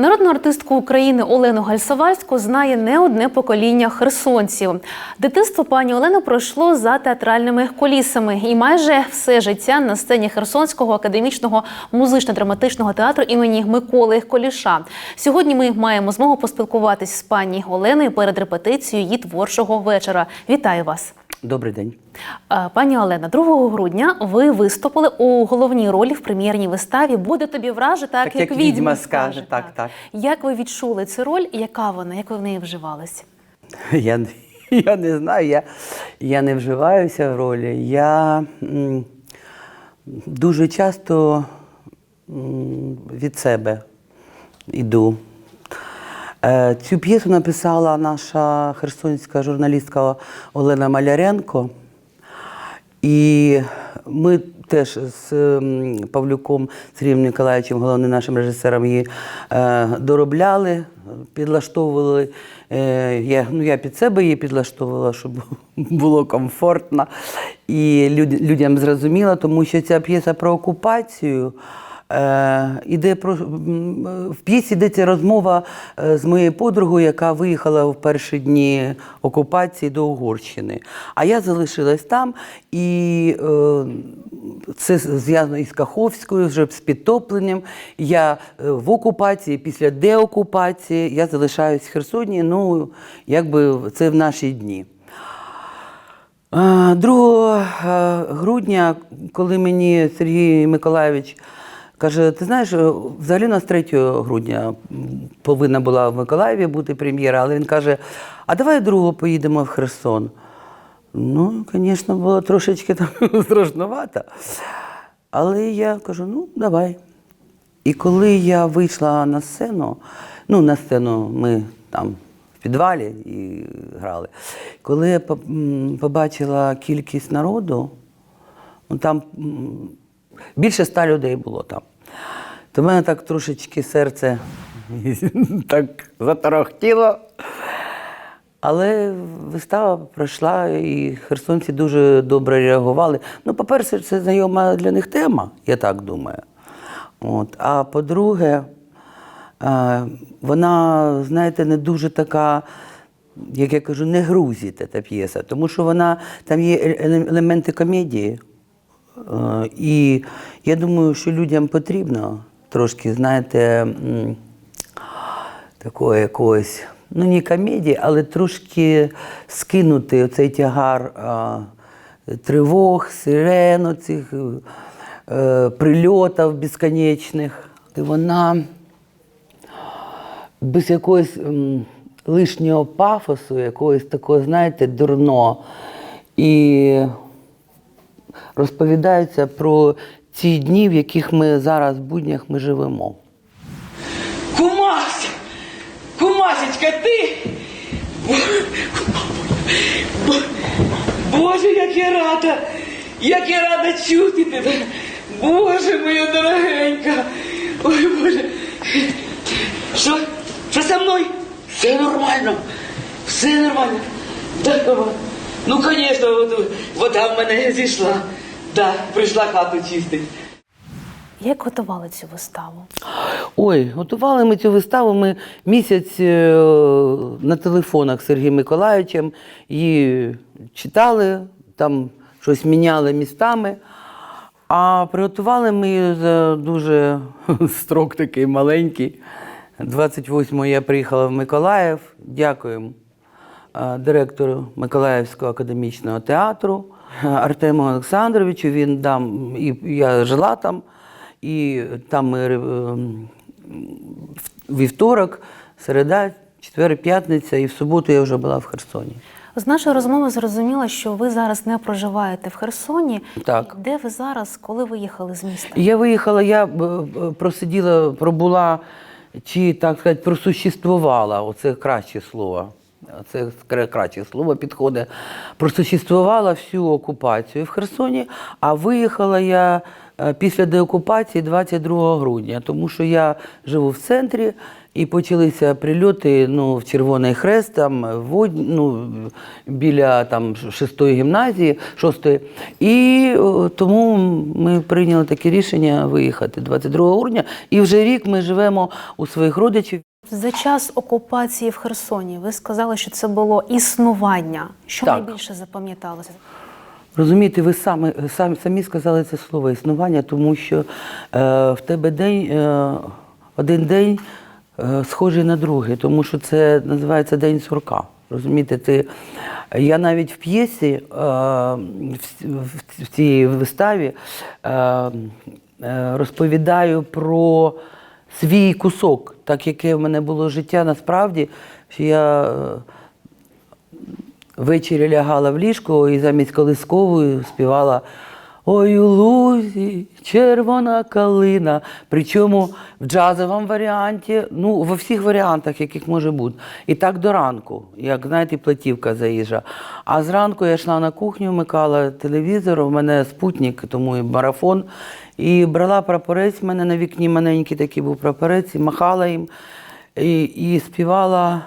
Народну артистку України Олену Гальсовальську знає не одне покоління херсонців. Дитинство пані Олени пройшло за театральними колісами, і майже все життя на сцені Херсонського академічного музично-драматичного театру імені Миколи Коліша. Сьогодні ми маємо змогу поспілкуватись з пані Оленою перед репетицією її творчого вечора. Вітаю вас! Добрий день. Пані Олена, 2 грудня ви виступили у головній ролі в прем'єрній виставі Буде тобі враже, так, Так, як відьма скаже, так, так. Як ви відчули цю роль? Яка вона? Як ви в неї вживалися? Я, не- я не знаю, я, я не вживаюся в ролі. Я м, дуже часто м, від себе йду. Е, Цю п'єсу написала наша херсонська журналістка Олена Маляренко. І ми теж з ем, Павлюком Сергієм Ніколаєвичем, головним нашим режисером, її е, доробляли, підлаштовували. Е, я, ну, я під себе її підлаштовувала, щоб було комфортно і людям зрозуміло, тому що ця п'єса про окупацію. Е, іде про в п'єсі йдеться розмова е, з моєю подругою, яка виїхала в перші дні окупації до Угорщини. А я залишилась там, і е, це зв'язано із Каховською, вже з підтопленням. Я в окупації, після деокупації, я залишаюсь в Херсоні. Ну, якби це в наші дні. Е, 2 е, грудня, коли мені Сергій Миколаївич каже, ти знаєш, е, взагалі у нас 3 грудня повинна була в Миколаєві бути прем'єра, але він каже, а давай 2 поїдемо в Херсон. Ну, звісно, було трошечки там страшновато. Але я кажу, ну, давай. І коли я вийшла на сцену, ну, на сцену ми там в підвалі і грали. Коли я побачила кількість народу, ну, там більше ста людей було там. То в мене так трошечки серце так заторохтіло. Але вистава пройшла, і херсонці дуже добре реагували. Ну, по-перше, це знайома для них тема, я так думаю. От. А по-друге, е, вона, знаєте, не дуже така, як я кажу, не грузіте та п'єса, тому що вона там є елементи комедії. Е, І я думаю, що людям потрібно трошки, знаєте, м, такого якогось, ну не комедії, але трошки скинути оцей тягар тривог, сирен, цих е, прильотів безконечних. І вона без якогось лишнього пафосу, якогось такого, знаєте, дурно. І розповідається про ці дні, в яких ми зараз в буднях ми живемо. Кумась! Кумасечка, ти? Боже, як я рада! Як я рада чути тебе! Боже моя дорогенька! Ой, Боже! Що? Що со мною? Все нормально! Все нормально! Так. Ну, звісно, вода в мене зійшла. Да, прийшла хату чистить. Як готували цю виставу? Ой, готували ми цю виставу. Ми місяць е, на телефонах з Сергієм Миколаївичем її читали, там щось міняли містами. А приготували ми її за дуже строк такий маленький. 28-го я приїхала в Миколаїв. Дякуємо е, директору Миколаївського академічного театру Артему Олександровичу. Він там, і я жила там, і там ми е, в- вівторок, середа, четвер, п'ятниця, і в суботу я вже була в Херсоні. З нашої розмови зрозуміло, що ви зараз не проживаєте в Херсоні. Так. Де ви зараз, коли виїхали з міста? Я виїхала, я е, просиділа, пробула, чи так сказати, просуществувала, оце краще слово. Це краще слово підходить. Просуществувала всю окупацію в Херсоні, а виїхала я е, після деокупації 22 грудня, тому що я живу в центрі і почалися прильоти ну, в Червоний Хрест, там, в ну, біля там, 6-ї гімназії, 6-ї. І тому ми прийняли таке рішення виїхати 22 грудня. І вже рік ми живемо у своїх родичів. За час окупації в Херсоні ви сказали, що це було існування. Що Так. найбільше запам'яталося? Розумієте, ви самі, самі, самі сказали це слово існування, тому що е, в тебе день, е, один день е, схожий на другий, тому що це називається День сурка. Розумієте, ти, я навіть в п'єсі, е, в, в, в цій виставі е, е, розповідаю про свій кусок, так яке в мене було життя насправді, що я. е, Ввечері лягала в ліжко і замість колискової співала Ой у лузі, червона калина. Причому в джазовому варіанті, ну, во всіх варіантах, яких може бути. І так до ранку, як знаєте, платівка заїжджа. А зранку я йшла на кухню, вмикала телевізор, у мене спутник, тому і марафон. І брала прапорець, в мене на вікні маленький такий був прапорець, і махала їм і, і співала.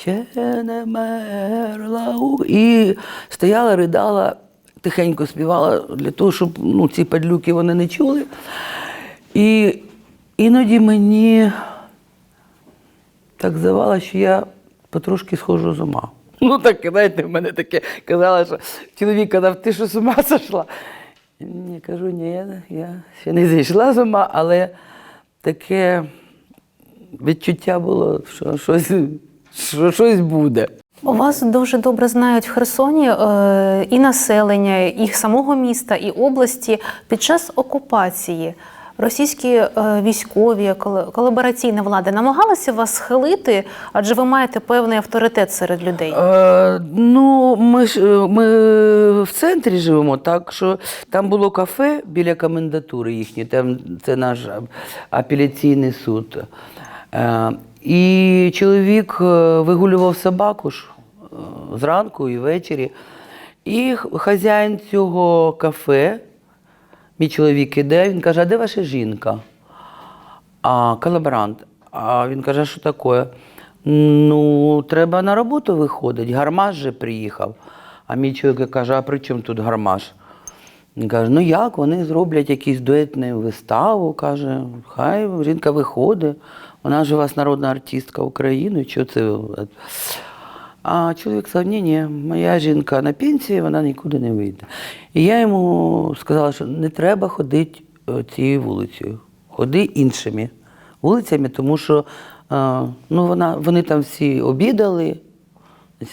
Ще не мерла. І стояла, ридала, тихенько співала для того, щоб ну, ці падлюки вони не чули. І іноді мені так здавалося, що я потрошки схожу з ума. Ну, так, знаєте, в мене таке казала, що чоловік казав, ти що з ума сошла? Ні, кажу, ні, я ще не зійшла з ума, але таке відчуття було, що щось, що щось буде. У вас дуже добре знають в Херсоні е, і населення, і самого міста, і області під час окупації. Російські е, військові, колабораційна влада намагалися вас схилити, адже ви маєте певний авторитет серед людей. Е, ну, ми ж е, ми в центрі живемо, так що там було кафе біля комендатури їхньої, там це наш апеляційний суд. Е, і чоловік е, вигулював собаку ж е, зранку і ввечері. І хазяїн цього кафе, мій чоловік іде, він каже, а де ваша жінка? А колаборант. А він каже, що таке? Ну, треба на роботу виходить. Гармаш же приїхав. А мій чоловік каже, а при чому тут гармаш? Він каже, ну як, вони зроблять якусь дуетну виставу, каже, хай жінка виходить, вона ж у вас народна артистка України, що це? А чоловік сказав, ні, ні, моя жінка на пенсії, вона нікуди не вийде. І я йому сказала, що не треба ходити е, цією вулицею, ходи іншими вулицями, тому що е, ну, вона, вони там всі обідали,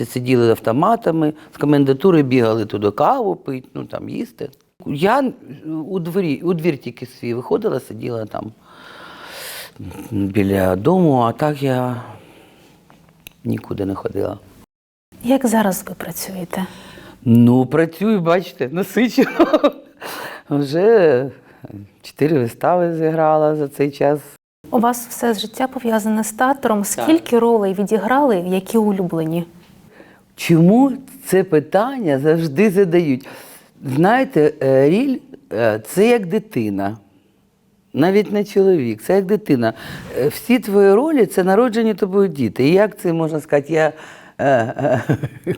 сиділи автоматами, з комендатури бігали туди каву пити, ну там їсти. Я у дворі, у двір тільки свій виходила, сиділа там біля дому, а так я нікуди не ходила. Як зараз ви працюєте? Ну, працюю, бачите, насичено. Вже чотири вистави зіграла за цей час. У вас все життя пов'язане з театром. Скільки ролей відіграли, які улюблені? Чому це питання завжди задають? Знаєте, е, ріль е, це як дитина. Навіть не чоловік, це як дитина. Е, Всі твої ролі це народжені тобою діти. І як це можна сказати, я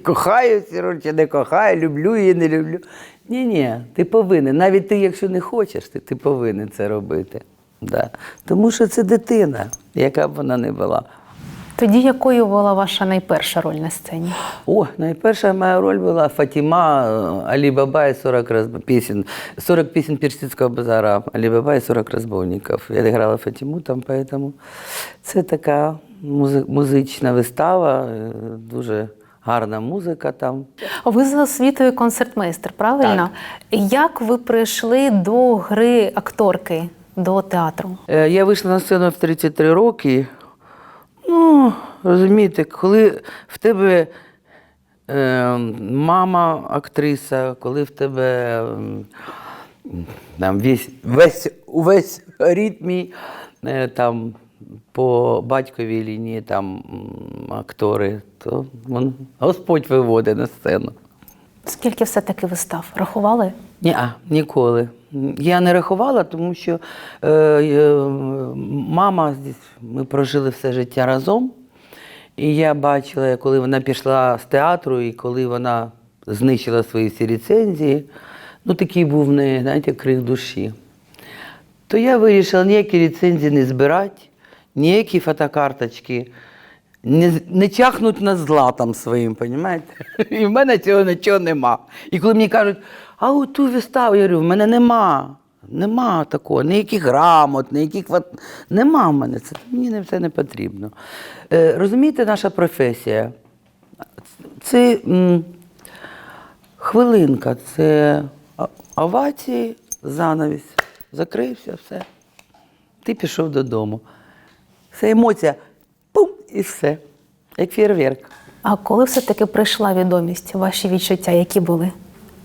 кохаю ці ролі чи не кохаю, люблю її, не люблю. Ні, ні, ти повинен. Навіть ти, якщо не хочеш, ти, ти повинен це робити. Да. Тому що це дитина, яка б вона не була. Тоді якою була ваша найперша роль на сцені? О, найперша моя роль була Фатіма, е, Алі Баба і 40 раз пісень, 40 пісень персидського базара, Алі Баба і 40 розбовників. Я грала Фатіму там, поэтому це така музи- музична вистава, е, дуже гарна музика там. Ви за освітою концертмейстер, правильно? Як ви прийшли до гри акторки, до театру? Е, Я вийшла на сцену в 33 роки. Ну, розумієте, коли в тебе е, мама актриса, коли в тебе е, там весь, весь, увесь рід мій, е, там по батьковій лінії там актори, то вон, Господь виводить на сцену. Скільки все-таки вистав? Рахували? Ні, ніколи. Я не рахувала, тому що е, е, мама, ми прожили все життя разом. І я бачила, коли вона пішла з театру, і коли вона знищила свої всі рецензії, ну такий був в неї, знаєте, крик душі. То я вирішила ніякі рецензії не збирати, ніякі фотокарточки не, не чахнуть на златом своїм, розумієте? І в мене цього нічого нема. І коли мені кажуть, а от ту виставу, я говорю, в мене нема. Нема такого, ніяких грамот, ніяких нема в мене. Це мені все не потрібно. Е, розумієте, наша професія це м, хвилинка, це овації, занавіс. Закрився, все. Ти пішов додому. Все емоція, і все. Як фєрверк. А коли все-таки прийшла відомість, ваші відчуття, які були?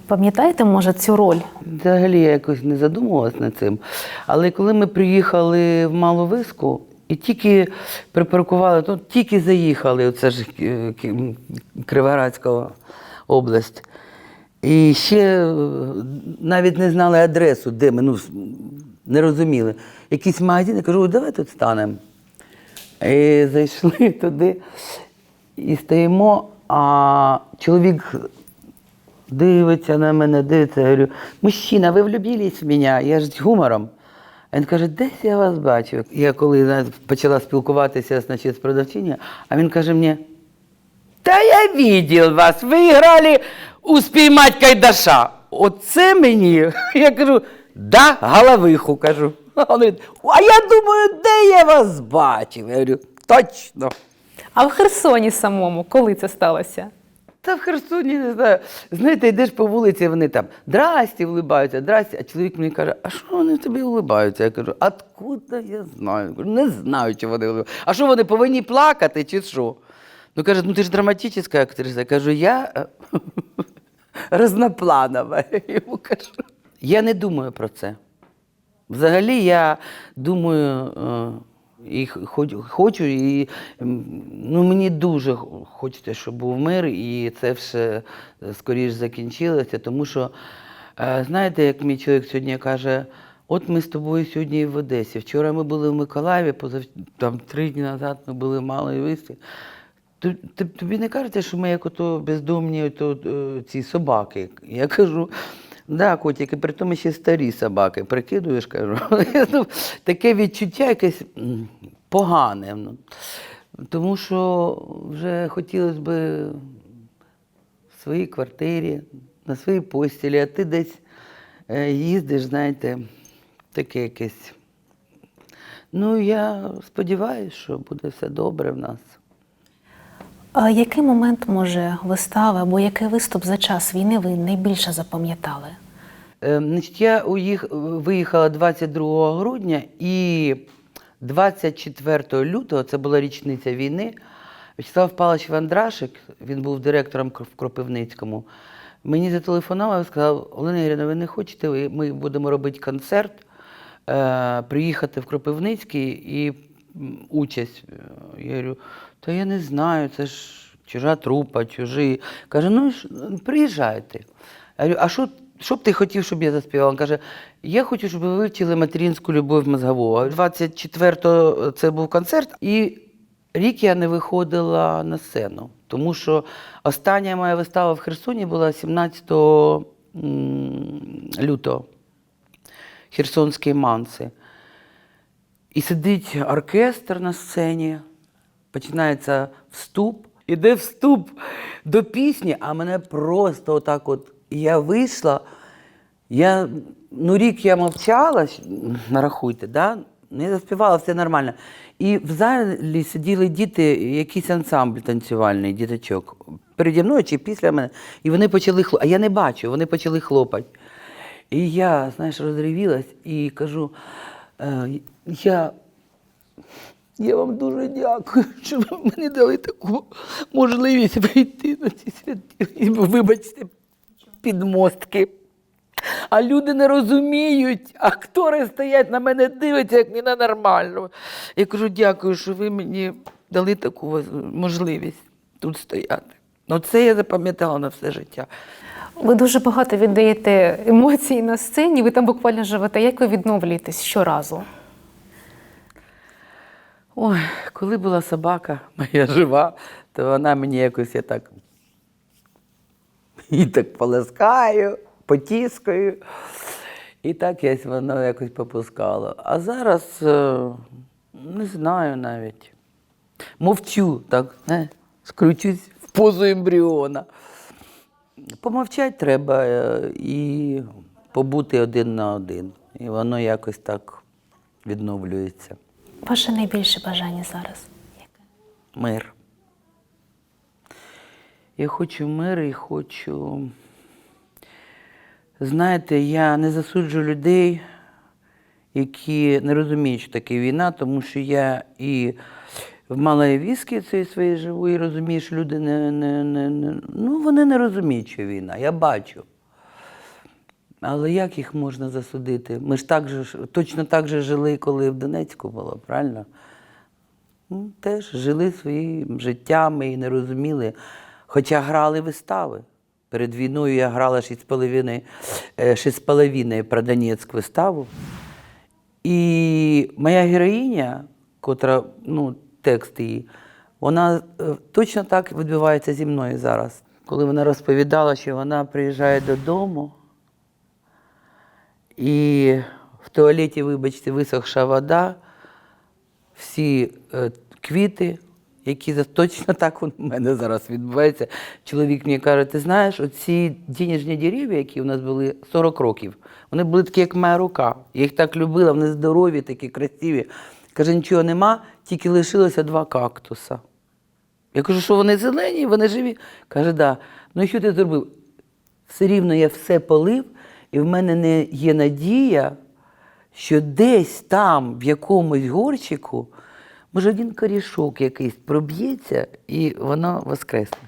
Пам'ятаєте, може, цю роль? Взагалі я якось не задумувалась над цим. Але коли ми приїхали в Малу Виску і тільки припаркували, то тільки заїхали, це ж е, Криворазька область. І ще е, навіть не знали адресу, де ми, ну, не розуміли. Якийсь магазин, я кажу, «Ой, давай тут станемо. І зайшли туди і стоїмо, а чоловік дивиться на мене, дивиться. Я говорю, мужчина, ви влюбились в мене? Я ж з гумором. Він каже, десь я вас бачив. Я коли почала спілкуватися значить, з продавчиня, а він каже мені, та я видел вас, ви грали у спіймать кайдаша. Оце мені. Я кажу, да, головиху кажу. Він а я думаю, де я вас бачив? Я говорю, точно. А в Херсоні самому, коли це сталося? Та в Херсоні не знаю. Знаєте, йдеш по вулиці, вони там здрасті, улибаються, здрасті. А чоловік мені каже, а що вони тобі улибаються? Я кажу, откуда я знаю? Я кажу, не знаю, чи вони улибаються. А що вони повинні плакати, чи що? Ну каже, ну ти ж драматична актриса. Я кажу, я е, разнопланова. Я не думаю про це. Взагалі я думаю, е, і хочу, і ну, мені дуже хочеться, щоб був мир, і це все е, скоріш закінчилося, тому що, е, знаєте, як мій чоловік сьогодні каже, от ми з тобою сьогодні в Одесі. Вчора ми були в Миколаєві, позав... там три дні назад ми були в Малій Висі. Тоб- тоб- Тобі не кажеться, що ми як ото бездомні ото, ці собаки. Я кажу, да, котики, при тому ще старі собаки. Прикидуєш, кажу. Ну, Таке відчуття якесь погане. ну. Тому що вже хотілося б в своїй квартирі, на своїй постілі, а ти десь е, їздиш, знаєте, таке якесь. Ну, я сподіваюся, що буде все добре в нас. А який момент, може, вистави або який виступ за час війни ви найбільше запам'ятали? Е, я уїх... виїхала 22 грудня і 24 лютого, це була річниця війни. Вячеслав Павлович Вандрашик, він був директором в Кропивницькому. Мені зателефонував і сказав: Олена Ірина, ви не хочете, ми будемо робити концерт, е, приїхати в Кропивницький і участь. Я говорю, та я не знаю, це ж чужа трупа, чужі. Каже, ну приїжджайте. Я говорю, а що, що б ти хотів, щоб я заспівала? Він каже, я хочу, щоб ви вивчили материнську любов мозгового. 24-го це був концерт, і рік я не виходила на сцену, тому що остання моя вистава в Херсоні була 17 лютого. Херсонські манси. І сидить оркестр на сцені, починається вступ. Іде вступ до пісні, а мене просто отак от. Я вийшла, я, ну рік я мовчала, нарахуйте, да? не заспівала, все нормально. І в залі сиділи діти, якийсь ансамбль танцювальний, діточок, переді мною чи після мене. І вони почали хлопати, а я не бачу, вони почали хлопати. І я, знаєш, розривілась і кажу, е, я я вам дуже дякую, що ви мені дали таку можливість вийти на ці святі. І, Вибачте, підмостки. А люди не розуміють, актори стоять на мене, дивляться, як не на нормально. Я кажу, дякую, що ви мені дали таку можливість тут стояти. Ну, це я запам'ятала на все життя. Ви дуже багато віддаєте емоцій на сцені, ви там буквально живете. Як ви відновлюєтесь щоразу? Ой, коли була собака моя жива, то вона мені якось я так і так поласкаю, потіскаю. І так я воно якось попускало. А зараз е, не знаю навіть. Мовчу, так, не, скручусь в позу ембріона. Помовчати треба е, і побути один на один. І воно якось так відновлюється. Ваше найбільше бажання зараз? Мир. Я хочу мир і хочу. Знаєте, я не засуджу людей, які не розуміють, що таке війна, тому що я і в Малаєвіскі цій своїй живу, і розумію, що люди не, не, не, не, ну, вони не розуміють, що війна. Я бачу. Але як їх можна засудити? Ми ж так же, точно так же жили, коли в Донецьку було, правильно? Ну, теж жили своїм життям і не розуміли. Хоча грали вистави. Перед війною я грала шість з половиною, е, про Донецьк виставу. І моя героїня, котра, ну, текст її, вона е, точно так відбувається зі мною зараз. Коли вона розповідала, що вона приїжджає додому, і в туалеті, вибачте, висохша вода, всі е, квіти, які точно так у мене зараз відбувається. Чоловік мені каже, ти знаєш, оці дінежні дерев'я, які у нас були 40 років, вони були такі, як моя рука. Я їх так любила, вони здорові, такі красиві. Каже, нічого нема, тільки лишилося два кактуса. Я кажу, що вони зелені, вони живі. Каже, да. Ну що ти зробив? Все рівно я все полив, і в мене не є надія, що десь там, в якомусь горчику, може один корішок якийсь проб'ється, і воно воскресне.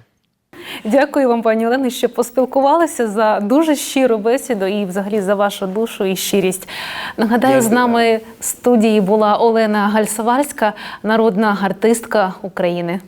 Дякую вам, пані Олено, що поспілкувалися за дуже щиру бесіду і взагалі за вашу душу і щирість. Нагадаю, з нами в студії була Олена Гальсавальська, народна артистка України.